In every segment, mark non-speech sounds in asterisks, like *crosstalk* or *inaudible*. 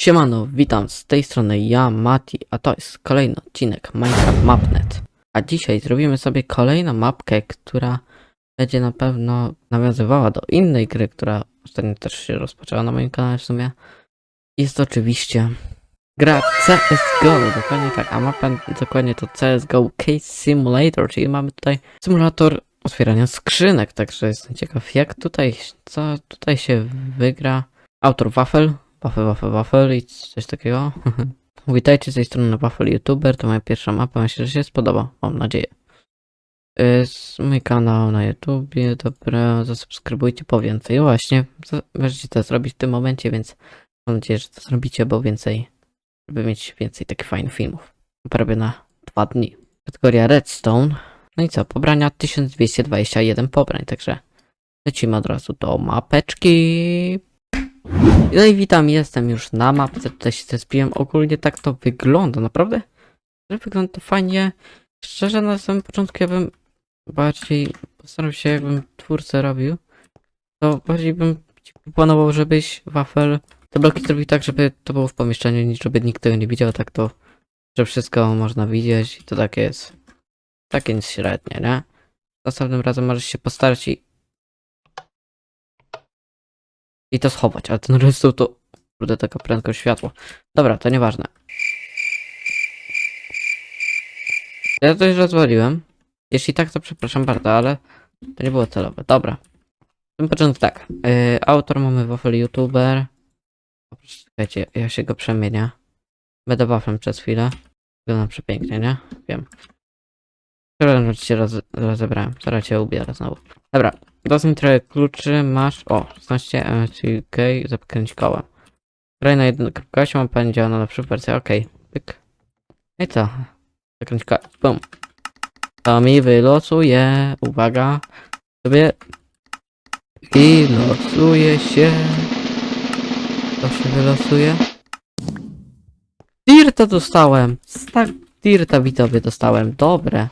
Siemano, witam z tej strony ja, Mati, a to jest kolejny odcinek Minecraft Mapnet. A dzisiaj zrobimy sobie kolejną mapkę, która będzie na pewno nawiązywała do innej gry, która ostatnio też się rozpoczęła na moim kanale w sumie. Jest to oczywiście gra CSGO, dokładnie tak, a mapa dokładnie to CSGO Case Simulator, czyli mamy tutaj symulator otwierania skrzynek, także jestem ciekaw jak tutaj, co tutaj się wygra. Autor Wafel, Wafel, Wafel, Wafel i coś takiego. *laughs* Witajcie z tej strony Wafel YouTuber, to moja pierwsza mapa, myślę, że się spodoba, mam nadzieję. Jest mój kanał na YouTubie, dobra, zasubskrybujcie po więcej. Właśnie, możecie to zrobić w tym momencie, więc mam nadzieję, że to zrobicie, bo więcej, żeby mieć więcej takich fajnych filmów. Prawie na dwa dni. Kategoria Redstone. No i co, pobrania 1221 pobrań, także lecimy od razu do mapeczki. No i witam, jestem już na mapce, tutaj się zespiłem. Ogólnie tak to wygląda, naprawdę? Że wygląda to fajnie. Szczerze, na samym początku ja bym bardziej postarał się, jakbym twórcę robił, to bardziej bym ci planował, żebyś wafel te bloki zrobił tak, żeby to było w pomieszczeniu, nic żeby nikt tego nie widział, tak to, że wszystko można widzieć i to takie jest, takie nic średnie, nie? Następnym razem możesz się postarać i i to schować, ale ten redstone to kurde taka prędkość światła. Dobra, to nieważne. Ja coś rozwaliłem. Jeśli tak, to przepraszam bardzo, ale to nie było celowe. Dobra. Na początku tak. Yy, autor mamy Waffle YouTuber. Czekajcie, ja się go przemienię. Będę waflem przez chwilę. Wygląda przepięknie, nie? Wiem. Przepraszam, że cię roz, rozebrałem. Zaraz cię ubiorę znowu. Dobra, mi trochę kluczy, masz, o, 16 MCK, zakręć kołem. Graj na 1.8, mam pani działa na lepszą wersję, okej, pyk. No I co? Zakręć kołem, bum. To mi wylosuje, uwaga, sobie i losuje się. To się wylosuje. Dirta dostałem, tak, Dirta widzowie dostałem, dobre.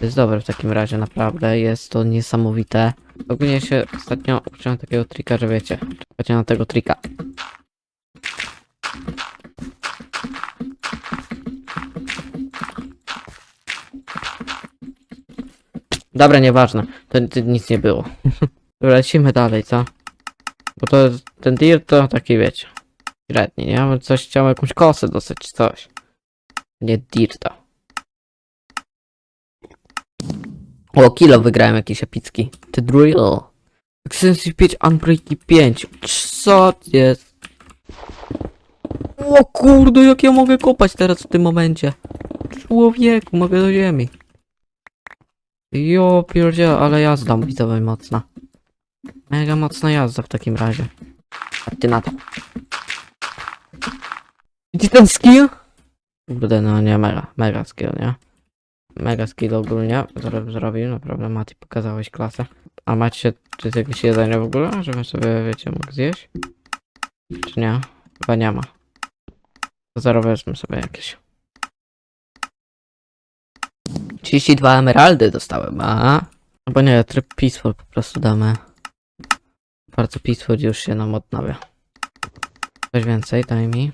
To jest dobre w takim razie, naprawdę. Jest to niesamowite. Ogólnie się ostatnio uczyłem takiego trika, że wiecie, czekajcie na tego trika. Dobra, nieważne. To, to nic nie było. *laughs* Dobra, lecimy dalej, co? Bo to ten deal to taki wiecie. Średni, nie? Coś chciał jakąś kosę czy coś. Nie dirta. O, kilo wygrałem jakiś epicki. The Drill. Extensive 5, Unbreaking 5. Co jest? O kurde, jak ja mogę kopać teraz w tym momencie? Człowieku, mogę do ziemi. Jo, pierdzie, ale jazda widzowa mocna. Mega mocna jazda w takim razie. A ty na to. Widzisz ten skill? Kurde, no nie, mega, mega skill, nie? Mega skill ogólnie zro- zrobił, naprawdę Mati pokazałeś klasę. A macie czy jest jakieś jedzenie w ogóle, żebym sobie, wiecie, mógł zjeść? Czy nie? Chyba nie ma. Wezmę sobie jakieś. 32 emeraldy dostałem, a? Albo nie, tryb peaceful po prostu damy. Bardzo peaceful już się nam odnawia. Coś więcej, daj mi.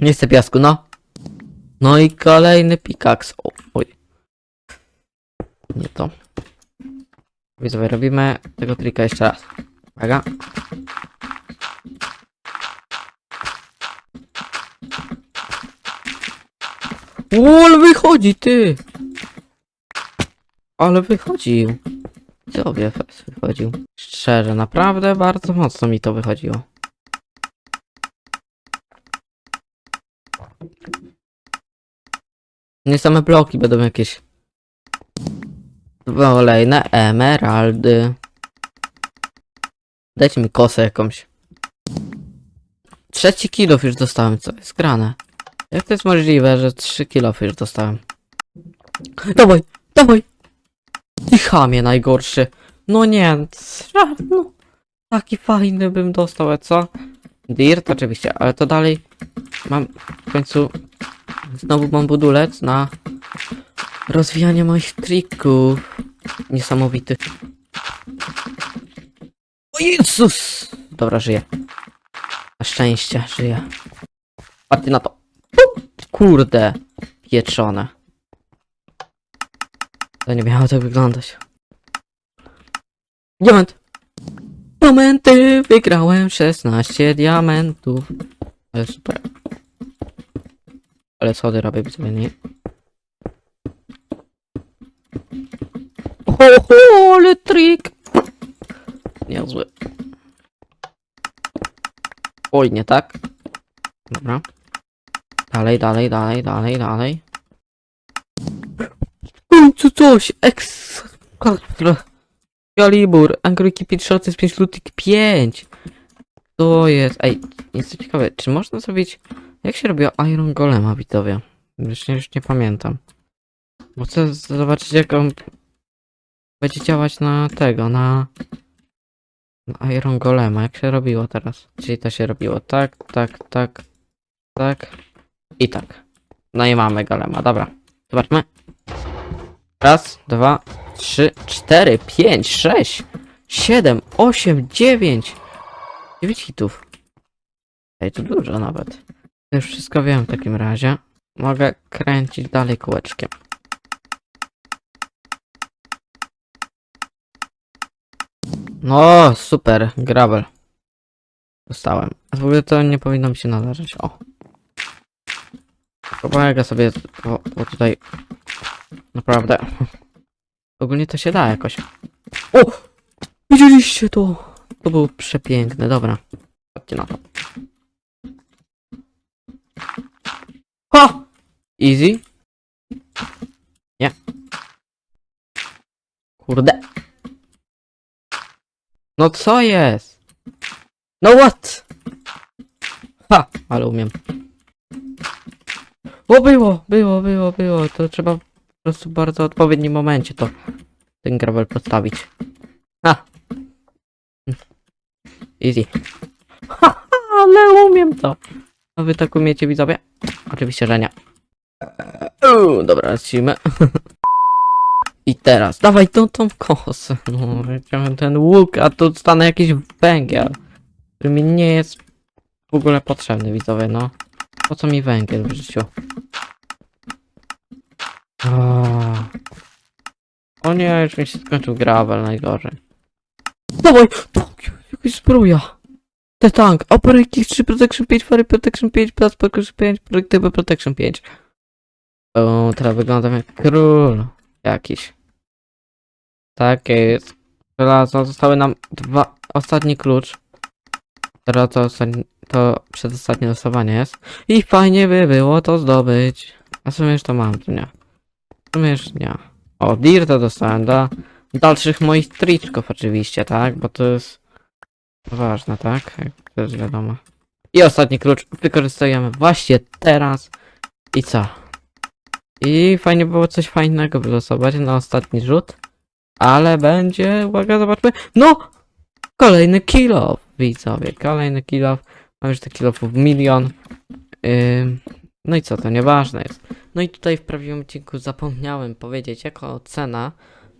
Nie chcę piasku, no. No i kolejny pikaks. Oj. Nie to. Widzowie, robimy tego trika jeszcze raz. Uwaga. O, ale wychodzi, ty! Ale wychodził. Widzowie, wychodził. Szczerze, naprawdę bardzo mocno mi to wychodziło. Nie same bloki będą jakieś. Kolejne emeraldy. Dajcie mi kosę jakąś. Trzeci kilof już dostałem, co jest grane? Jak to jest możliwe, że trzy kilofy już dostałem? Dawaj, dawaj! Ty chamie najgorszy. No nie, no. Taki fajny bym dostał, co? Dirt oczywiście, ale to dalej mam w końcu Znowu mam budulec na rozwijanie moich trików. niesamowity. O Jezus! Dobra, żyję. Na szczęście, żyję. Patrzcie na to. Kurde. Pieczone. To nie miało tak wyglądać. Diament! Momenty! Wygrałem 16 diamentów. Ale super. Ale schody robię sobie nie. Oho, ale trik! Niezły. Oj, nie tak. Dobra. Dalej, dalej, dalej, dalej, dalej. Co coś! Eks... Kalibur, Angry Keep Shot jest 5 Lutik 5. To jest... Ej, jest ciekawe, czy można zrobić... Jak się robiło Iron Golema, widzowie? Już nie, już nie pamiętam. Bo chcę zobaczyć jak on będzie działać na tego, na... na Iron Golema, jak się robiło teraz. Czyli to się robiło tak, tak, tak, tak i tak. No i mamy Golema, dobra. Zobaczmy. Raz, dwa, trzy, cztery, pięć, sześć, siedem, osiem, dziewięć. Dziewięć hitów. Ej, to dużo nawet. Już wszystko wiem w takim razie. Mogę kręcić dalej kółeczkiem. No, super, gravel. Dostałem. W ogóle to nie powinno mi się należeć. O. Pomagę sobie, bo, bo tutaj naprawdę. *laughs* Ogólnie to się da jakoś. O! Widzieliście to? To było przepiękne, dobra. Chodźcie na to. Ha! Easy. Nie. Kurde. No co jest? No what? Ha! Ale umiem. O było, było, było, było. To trzeba po prostu w bardzo odpowiednim momencie to ten gravel postawić. Ha! Easy. Ha, ha, ale umiem to. A wy tak umiecie widzowie? Oczywiście, że nie. Uuu, dobra, lecimy. I teraz, dawaj tą, tą kosę. No, chciałem ten łuk, a tu stanę jakiś węgiel, który mi nie jest w ogóle potrzebny, widzowie, no. Po co mi węgiel w życiu? O, o nie, już mi się skończył gravel, najgorzej. Dawaj! Tak, jakaś zbroja! The tank, Operating 3, Protection 5, Fire Protection 5, Plus Protection 5, Projectable Protection 5. O, teraz wyglądam jak król jakiś. Tak jest. Żelazo, zostały nam dwa, ostatni klucz. Teraz to, ostatni, to przedostatnie losowanie jest. I fajnie by było to zdobyć. A w sumie już to mam, to nie. W sumie już nie. O, Dirta dostałem do dalszych moich triczków oczywiście, tak? Bo to jest ważne, tak? Jak jest wiadomo. I ostatni klucz wykorzystujemy właśnie teraz. I co? I fajnie było coś fajnego wylosować na ostatni rzut. Ale będzie, uwaga, zobaczmy. No! Kolejny kill off, widzowie. Kolejny kill off. Mam już tych kill offów milion. Ym, no i co, to nieważne jest. No i tutaj w prawdziwym odcinku zapomniałem powiedzieć, jaka ocena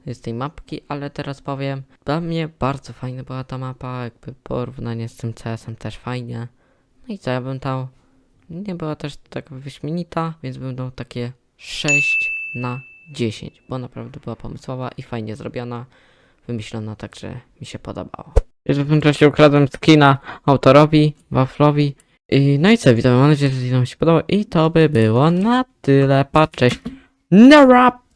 jest tej mapki, ale teraz powiem. Dla mnie bardzo fajna była ta mapa, jakby porównanie z tym CS-em też fajnie. No i co, ja bym dał... Nie była też tak wyśmienita, więc bym dał takie 6 na 10, bo naprawdę była pomysłowa i fajnie zrobiona, wymyślona, także mi się podobało. Jeszcze w tym czasie ukradłem skina autorowi, Waflowi. I, no i co, witam, mam nadzieję, że wam się podobało i to by było na tyle, pa, cześć. No rap!